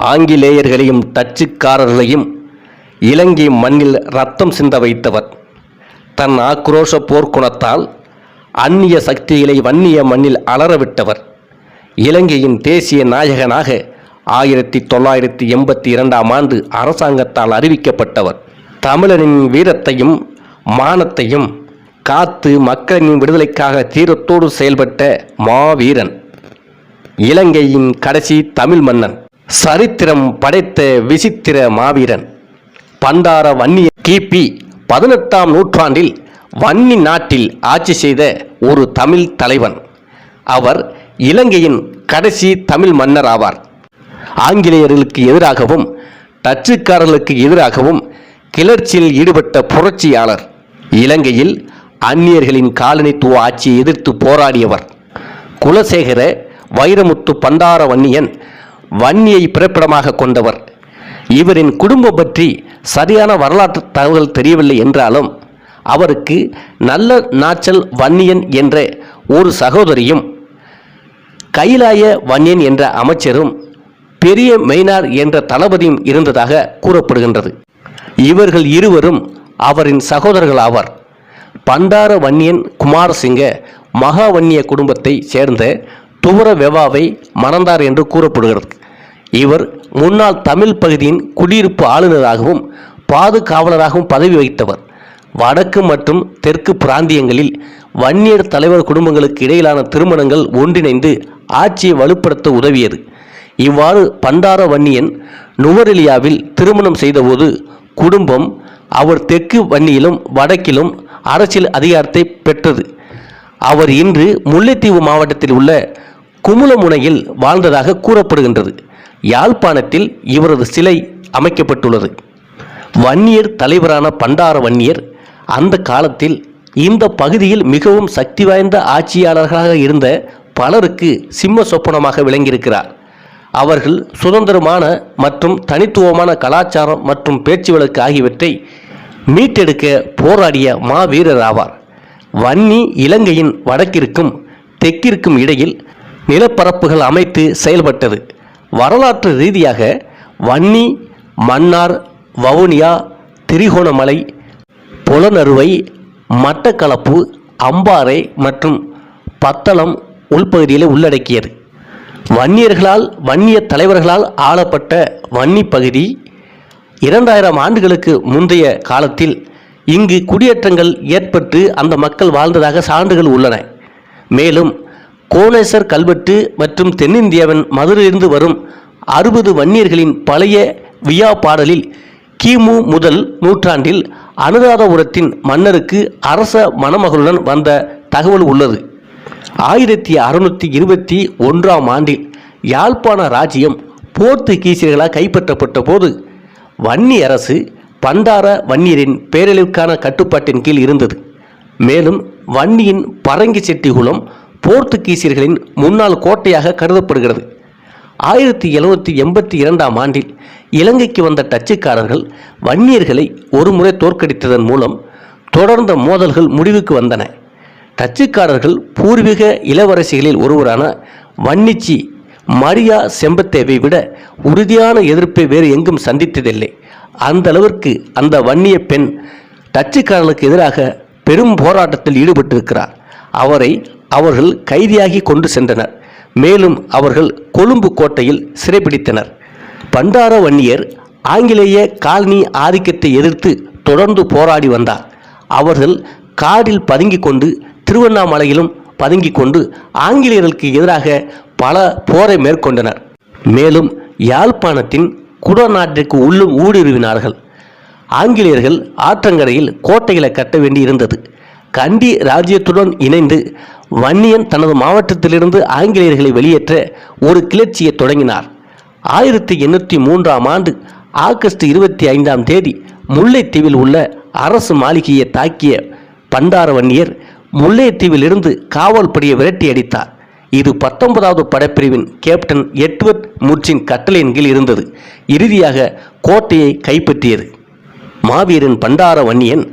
ஆங்கிலேயர்களையும் டச்சுக்காரர்களையும் இலங்கை மண்ணில் ரத்தம் சிந்த வைத்தவர். தன் ஆக்ரோஷ போர்க்குணத்தால் அந்நிய சக்திகளை வன்னிய மண்ணில் அலறவிட்டவர். இலங்கையின் தேசிய நாயகனாக ஆயிரத்தி தொள்ளாயிரத்தி எண்பத்தி இரண்டாம் ஆண்டு அரசாங்கத்தால் அறிவிக்கப்பட்டவர். தமிழனின் வீரத்தையும் மானத்தையும் காத்து மக்களின் விடுதலைக்காக தீரத்தோடு செயல்பட்ட மாவீரன். இலங்கையின் கடைசி தமிழ் மன்னன். சரித்திரம் படைத்த விசித்திர மாவீரன். பண்டார வன்னிய கிபி பதினெட்டாம் நூற்றாண்டில் வன்னி நாட்டில் ஆட்சி செய்த ஒரு தமிழ் தலைவன். அவர் இலங்கையின் கடைசி தமிழ் மன்னர் ஆவார். ஆங்கிலேயர்களுக்கு எதிராகவும் டச்சுக்காரர்களுக்கு எதிராகவும் கிளர்ச்சியில் ஈடுபட்ட புரட்சியாளர். இலங்கையில் அந்நியர்களின் காலனித்துவ ஆட்சியை எதிர்த்து போராடியவர். குலசேகர வைரமுத்து பண்டார வன்னியன் வன்னியை பிறப்பிடமாக கொண்டவர். இவரின் குடும்பம் பற்றி சரியான வரலாற்று தகவல் தெரியவில்லை என்றாலும் அவருக்கு நல்ல நாச்சல் வன்னியன் என்ற ஒரு சகோதரியும் கைலாய வன்னியன் என்ற அமைச்சரும் பெரிய மெய்னார் என்ற தளபதியும் இருந்ததாக கூறப்படுகின்றது. இவர்கள் இருவரும் அவரின் சகோதரர்கள் ஆவார் பண்டார வன்னியன் குமாரசிங்க மகாவன்னிய குடும்பத்தை சேர்ந்த துவர வெவாவை மணந்தார் என்று கூறப்படுகிறது. இவர் முன்னாள் தமிழ் பகுதியின் குடியிருப்பு ஆளுநராகவும் பாதுகாவலராகவும் பதவி வகித்தவர். வடக்கு மற்றும் தெற்கு பிராந்தியங்களில் வன்னியர் தலைவர் குடும்பங்களுக்கு இடையிலான திருமணங்கள் ஒன்றிணைந்து ஆட்சியை வலுப்படுத்த உதவியது. இவ்வாறு பண்டார வன்னியன் நுவரெலியாவில் திருமணம் செய்தபோது குடும்பம் அவர் தெற்கு வன்னியிலும் வடக்கிலும் அரசியல் அதிகாரத்தை பெற்றது. அவர் இன்று முல்லைத்தீவு மாவட்டத்தில் உள்ள குமுளமுனையில் வாழ்ந்ததாக கூறப்படுகின்றது. யாழ்ப்பாணத்தில் இவரது சிலை அமைக்கப்பட்டுள்ளது. வன்னியர் தலைவரான பண்டார வன்னியர் அந்த காலத்தில் இந்த பகுதியில் மிகவும் சக்தி வாய்ந்த ஆட்சியாளர்களாக இருந்த பலருக்கு சிம்ம சொப்பனமாக விளங்கியிருக்கிறார். அவர்கள் சுதந்திரமான மற்றும் தனித்துவமான கலாச்சாரம் மற்றும் பேச்சு வழக்கு ஆகியவற்றை மீட்டெடுக்க போராடிய மாவீரர் ஆவார். வன்னி இலங்கையின் வடக்கிற்கும் தெற்கிற்கும் இடையில் நிலப்பரப்புகள் அமைத்து செயல்பட்டது. வரலாற்று ரீதியாக வன்னி மன்னார் வவுனியா திரிகோணமலை புலனறுவை மட்டக்களப்பு அம்பாறை மற்றும் பத்தளம் உள்பகுதியில் உள்ளடக்கியது. வன்னியர்களால் வன்னிய தலைவர்களால் ஆளப்பட்ட வன்னி பகுதி இரண்டாயிரம் ஆண்டுகளுக்கு முந்தைய காலத்தில் இங்கு குடியேற்றங்கள் ஏற்பட்டு அந்த மக்கள் வாழ்ந்ததாக சான்றுகள் உள்ளன. மேலும் கோணேசர் கல்வெட்டு மற்றும் தென்னிந்தியாவின் மதுரையிலிருந்து வரும் அறுபது வன்னியர்களின் பழைய வியா பாடலில் கிமு முதல் நூற்றாண்டில் அனுராதபுரத்தின் மன்னருக்கு அரச மணமகளுடன் வந்த தகவல் உள்ளது. ஆயிரத்தி அறுநூற்றி இருபத்தி ஒன்றாம் ஆண்டில் யாழ்ப்பாண ராஜ்யம் போர்த்துகீசியர்களால் கைப்பற்றப்பட்ட போது வன்னி அரசு பண்டார வன்னியரின் பேரழிவுக்கான கட்டுப்பாட்டின் கீழ் இருந்தது. மேலும் வன்னியின் பரங்கி செட்டிகுளம் போர்த்துகீசியர்களின் முன்னாள் கோட்டையாக கருதப்படுகிறது. ஆயிரத்தி எழுநூற்றி எண்பத்தி இரண்டாம் ஆண்டில் இலங்கைக்கு வந்த டச்சுக்காரர்கள் வன்னியர்களை ஒருமுறை தோற்கடித்ததன் மூலம் தொடர்ந்த மோதல்கள் முடிவுக்கு வந்தன. டச்சுக்காரர்கள் பூர்வீக இளவரசிகளில் ஒருவரான வன்னிச்சி மரியா செம்பத்தேவை விட உறுதியான எதிர்ப்பை வேறு எங்கும் சந்தித்ததில்லை. அந்த அளவிற்கு அந்த வன்னிய பெண் டச்சுக்காரர்களுக்கு எதிராக பெரும் போராட்டத்தில் ஈடுபட்டிருக்கிறார். அவரை அவர்கள் கைதியாகி கொண்டு சென்றனர். மேலும் அவர்கள் கொழும்பு கோட்டையில் சிறைபிடித்தனர். பண்டார வன்னியர் ஆங்கிலேய காலனி ஆதிக்கத்தை எதிர்த்து தொடர்ந்து போராடி வந்தார். அவர்கள் காடில் பதுங்கிக் கொண்டு திருவண்ணாமலையிலும் பதுங்கிக் கொண்டு ஆங்கிலேயர்களுக்கு எதிராக பல போரை மேற்கொண்டனர். மேலும் யாழ்ப்பாணத்தின் குடநாட்டிற்கு உள்ளும் ஊடுருவினார்கள். ஆங்கிலேயர்கள் ஆற்றங்கரையில் கோட்டைகளை கட்ட வேண்டி இருந்தது கண்டி ராஜ்யத்துடன் இணைந்து வன்னியன் தனது மாவட்டத்திலிருந்து ஆங்கிலேயர்களை வெளியேற்ற ஒரு கிளர்ச்சியை தொடங்கினார். ஆயிரத்தி எண்ணூற்றி மூன்றாம் ஆண்டு ஆகஸ்ட் இருபத்தி ஐந்தாம் தேதி முல்லைத்தீவில் உள்ள அரசு மாளிகையை தாக்கிய பண்டார வன்னியர் முல்லைத்தீவிலிருந்து காவல் படையை விரட்டி அடித்தார். இது பத்தொன்பதாவது படைப்பிரிவின் கேப்டன் எட்வர்ட் முர்ச்சின் கட்டளையின் கீழ் இருந்தது. இறுதியாக கோட்டையை கைப்பற்றியது. மாவீரன் பண்டார வன்னியன்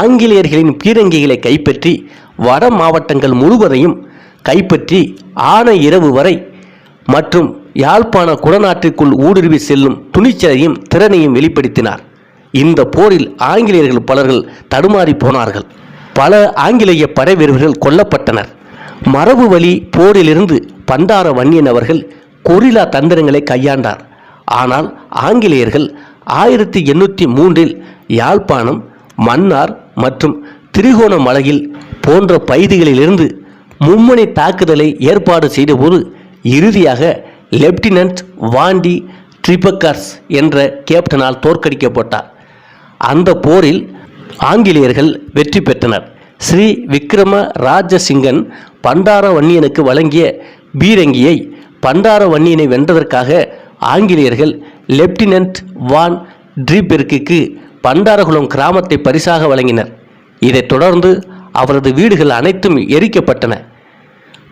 ஆங்கிலேயர்களின் பீரங்கிகளை கைப்பற்றி வட மாவட்டங்கள் முழுவதையும் கைப்பற்றி ஆன இரவு வரை மற்றும் யாழ்ப்பாண குடநாட்டிற்குள் ஊடுருவி செல்லும் துணிச்சலையும் திறனையும் வெளிப்படுத்தினார். இந்த போரில் ஆங்கிலேயர்கள் பலர்கள் தடுமாறி போனார்கள். பல ஆங்கிலேய படை வீரர்கள் கொல்லப்பட்டனர். மரபு வழி போரிலிருந்து பண்டார வன்னியன் அவர்கள் கொரில்லா தந்திரங்களை கையாண்டார். ஆனால் ஆங்கிலேயர்கள் ஆயிரத்தி எண்ணூற்றி மூன்றில் யாழ்ப்பாணம் மன்னார் மற்றும் திரிகோணமலையில் போன்ற பகுதிகளிலிருந்து மும்முனை தாக்குதலை ஏற்பாடு செய்தபோது இறுதியாக லெப்டினன்ட் வாண்டி ட்ரிபக்கர்ஸ் என்ற கேப்டனால் தோற்கடிக்கப்பட்டார். அந்த போரில் ஆங்கிலேயர்கள் வெற்றி பெற்றனர். ஸ்ரீ விக்ரம ராஜசிங்கன் பண்டார வன்னியனுக்கு வழங்கிய பீரங்கியை பண்டார வன்னியனை வென்றதற்காக ஆங்கிலேயர்கள் லெப்டினன்ட் வான் ட்ரீபெர்க்குக்கு பண்டாரகுளம் கிராமத்தை பரிசாக வழங்கினர். இதைத் தொடர்ந்து அவரது வீடுகள் அனைத்தும் எரிக்கப்பட்டன.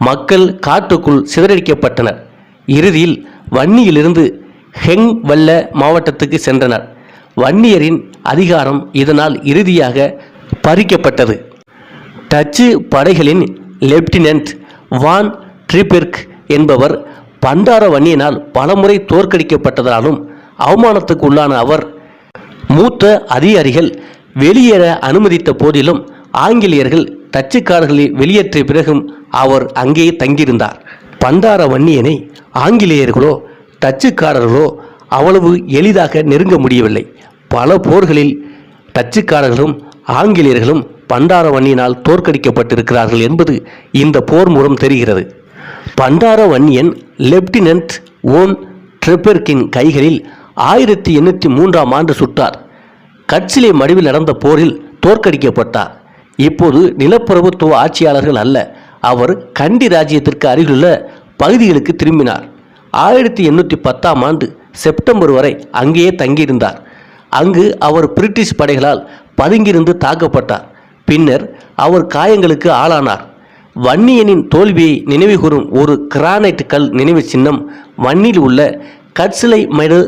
மக்கள் காட்டுக்குள் சிதறடிக்கப்பட்டனர். இறுதியில் வன்னியிலிருந்து ஹெங் வல்ல மாவட்டத்துக்கு சென்றனர். வன்னியரின் அதிகாரம் இதனால் இறுதியாக பறிக்கப்பட்டது. டச்சு படைகளின் லெப்டினன்ட் வான் ட்ரிபெர்க் என்பவர் பண்டார வன்னியனால் பலமுறை தோற்கடிக்கப்பட்டதாலும் அவமானத்துக்கு உள்ளான அவர் மூத்த அதிகாரிகள் வெளியேற அனுமதித்த போதிலும் ஆங்கிலேயர்கள் டச்சுக்காரர்களை வெளியேற்றிய பிறகும் அவர் அங்கேயே தங்கியிருந்தார். பண்டார வன்னியனை ஆங்கிலேயர்களோ டச்சுக்காரர்களோ அவ்வளவு எளிதாக நெருங்க முடியவில்லை. பல போர்களில் டச்சுக்காரர்களும் ஆங்கிலேயர்களும் பண்டாரவன்னியனால் தோற்கடிக்கப்பட்டிருக்கிறார்கள் என்பது இந்த போர் மூலம் தெரிகிறது. பண்டார வன்னியன் லெப்டினன்ட் ஓன் ட்ரெப்பெர்க்கின் கைகளில் ஆயிரத்தி எண்ணூற்றி மூன்றாம் ஆண்டு சுட்டார். கட்சிலே மடுவில் நடந்த போரில் தோற்கடிக்கப்பட்டார். இப்போது நிலப்பிரபுத்துவ ஆட்சியாளர்கள் அல்ல. அவர் கண்டி ராஜ்யத்திற்கு அருகிலுள்ள பகுதிகளுக்கு திரும்பினார். ஆயிரத்தி எண்ணூற்றி பத்தாம் ஆண்டு செப்டம்பர் வரை அங்கேயே தங்கியிருந்தார். அங்கு அவர் பிரிட்டிஷ் படைகளால் பதுங்கியிருந்து தாக்கப்பட்டார். பின்னர் அவர் காயங்களுக்கு ஆளானார். வன்னியனின் தோல்வியை நினைவுகூறும் ஒரு கிரானைட் கல் நினைவு சின்னம் வன்னியில் உள்ள கட்சிலை மைடு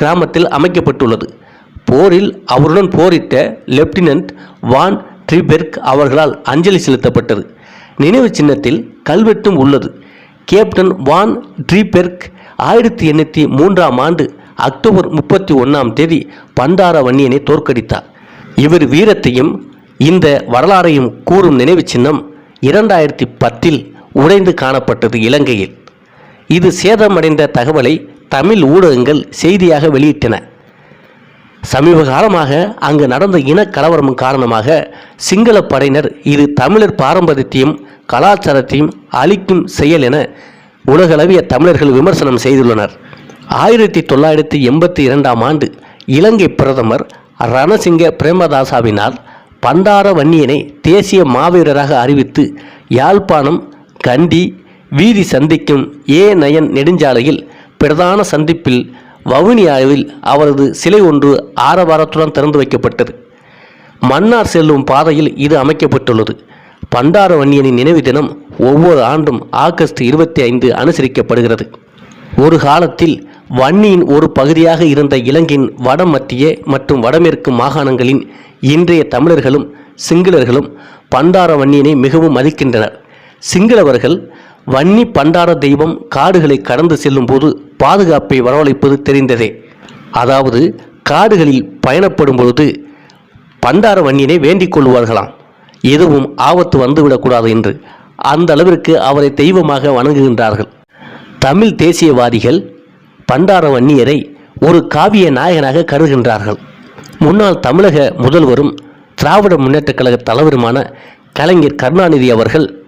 கிராமத்தில் அமைக்கப்பட்டுள்ளது. போரில் அவருடன் போரிட்ட லெப்டினன்ட் வான் ட்ரிபெர்க் அவர்களால் அஞ்சலி செலுத்தப்பட்டது. நினைவு சின்னத்தில் கல்வெட்டும் உள்ளது. கேப்டன் வான் ட்ரீபெர்க் ஆயிரத்தி எண்ணூற்றி மூன்றாம் ஆண்டு அக்டோபர் முப்பத்தி ஒன்றாம் தேதி பண்டார வன்னியனை தோற்கடித்தார். இவர் வீரத்தையும் இந்த வரலாறையும் கூறும் நினைவு சின்னம் இரண்டாயிரத்தி பத்தில் உடைந்து காணப்பட்டது இலங்கையில். இது சேதமடைந்த தகவலை தமிழ் ஊடகங்கள் செய்தியாக வெளியிட்டன. சமீப காலமாக அங்கு நடந்த இனக்கலவரம் காரணமாக சிங்கள படையினர் இது தமிழர் பாரம்பரியத்தையும் கலாச்சாரத்தையும் அழிக்கும் செயல் என உலகளவிய தமிழர்கள் விமர்சனம் செய்துள்ளனர். ஆயிரத்தி தொள்ளாயிரத்தி எண்பத்தி இரண்டாம் ஆண்டு இலங்கை பிரதமர் ரணசிங்க பிரேமதாசாவினால் பண்டார வன்னியனை தேசிய மாவீரராக அறிவித்து யாழ்ப்பாணம் கண்டி வீதி சந்திக்கும் ஏ நயன் நெடுஞ்சாலையில் பிரதான சந்திப்பில் வவுனியாவில் அவரது சிலை ஒன்று ஆரவாரத்துடன் திறந்து வைக்கப்பட்டது. மன்னார் செல்லும் பாதையில் இது அமைக்கப்பட்டுள்ளது. பண்டார வன்னியனின் நினைவு தினம் ஒவ்வொரு ஆண்டும் ஆகஸ்ட் இருபத்தி ஐந்து அனுசரிக்கப்படுகிறது. ஒரு காலத்தில் வன்னியின் ஒரு பகுதியாக இருந்த இலங்கையின் வடமத்திய மற்றும் வடமேற்கு மாகாணங்களின் இன்றைய தமிழர்களும் சிங்களர்களும் பண்டார வன்னியனை மிகவும் மதிக்கின்றனர். சிங்களவர்கள் வன்னி பண்டார தெய்வம் காடுகளை கடந்து செல்லும் போது பாதுகாப்பை வரவழைப்பது தெரிந்ததே. அதாவது காடுகளில் பயணப்படும் பொழுது பண்டார வன்னியனை வேண்டிக் கொள்வார்களாம். எதுவும் ஆபத்து வந்துவிடக்கூடாது என்று அந்த அளவிற்கு அவரை தெய்வமாக வணங்குகின்றார்கள். தமிழ் தேசியவாதிகள் பண்டார வன்னியரை ஒரு காவிய நாயகனாக கருதுகின்றார்கள். முன்னாள் தமிழக முதல்வரும் திராவிட முன்னேற்றக் கழக தலைவருமான கலைஞர் கருணாநிதி அவர்கள்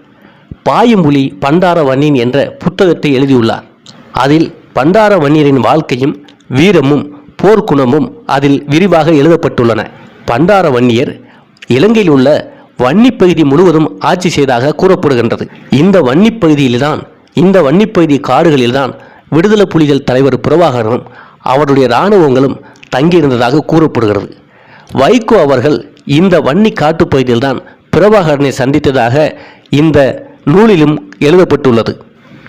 பாயும்புலி பண்டார வன்னியன் என்ற புத்தகத்தை எழுதியுள்ளார். அதில் பண்டார வன்னியரின் வாழ்க்கையும் வீரமும் போர்க்குணமும் அதில் விரிவாக எழுதப்பட்டுள்ளன. பண்டார வன்னியர் இலங்கையில் உள்ள வன்னிப் பகுதி முழுவதும் ஆட்சி செய்ததாக கூறப்படுகின்றது. இந்த வன்னிப் பகுதியில்தான் இந்த வன்னிப்பகுதி காடுகளில்தான் விடுதலை புலிகள் தலைவர் பிரபாகரனும் அவருடைய இராணுவங்களும் தங்கியிருந்ததாக கூறப்படுகிறது. வைகோ அவர்கள் இந்த வன்னி காட்டுப்பகுதியில்தான் பிரபாகரனை சந்தித்ததாக இந்த நூலிலும் எழுதப்பட்டுள்ளது.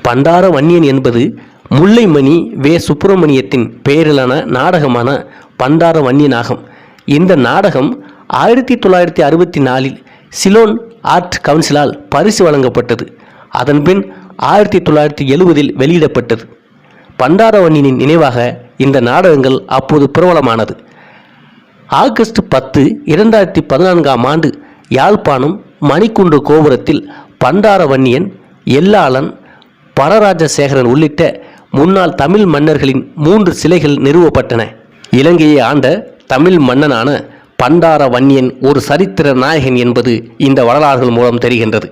பண்டார வன்னியன் என்பது முல்லைமணி வே. சுப்பிரமணியத்தின் பெயரிலான நாடகமான பண்டார வன்னியனாகும். இந்த நாடகம் ஆயிரத்தி தொள்ளாயிரத்தி அறுபத்தி நாலில் சிலோன் ஆர்ட் கவுன்சிலால் பரிசு வழங்கப்பட்டது. அதன்பின் ஆயிரத்தி தொள்ளாயிரத்தி எழுபதில் வெளியிடப்பட்டது. பண்டாரவண்ணினின் நினைவாக இந்த நாடகங்கள் அப்போது பிரபலமானது. ஆகஸ்ட் பத்து இரண்டாயிரத்தி பதினான்காம் ஆண்டு யாழ்ப்பாணம் மணிக்குண்டு கோபுரத்தில் பண்டாரவன்னியன் எல்லாளன் பரராஜசேகரன் உள்ளிட்ட முன்னாள் தமிழ் மன்னர்களின் மூன்று சிலைகள் நிறுவப்பட்டன. இலங்கையை ஆண்ட தமிழ் மன்னனான பண்டார வன்னியன் ஒரு சரித்திர நாயகன் என்பது இந்த வரலாறுகள் மூலம் தெரிகின்றது.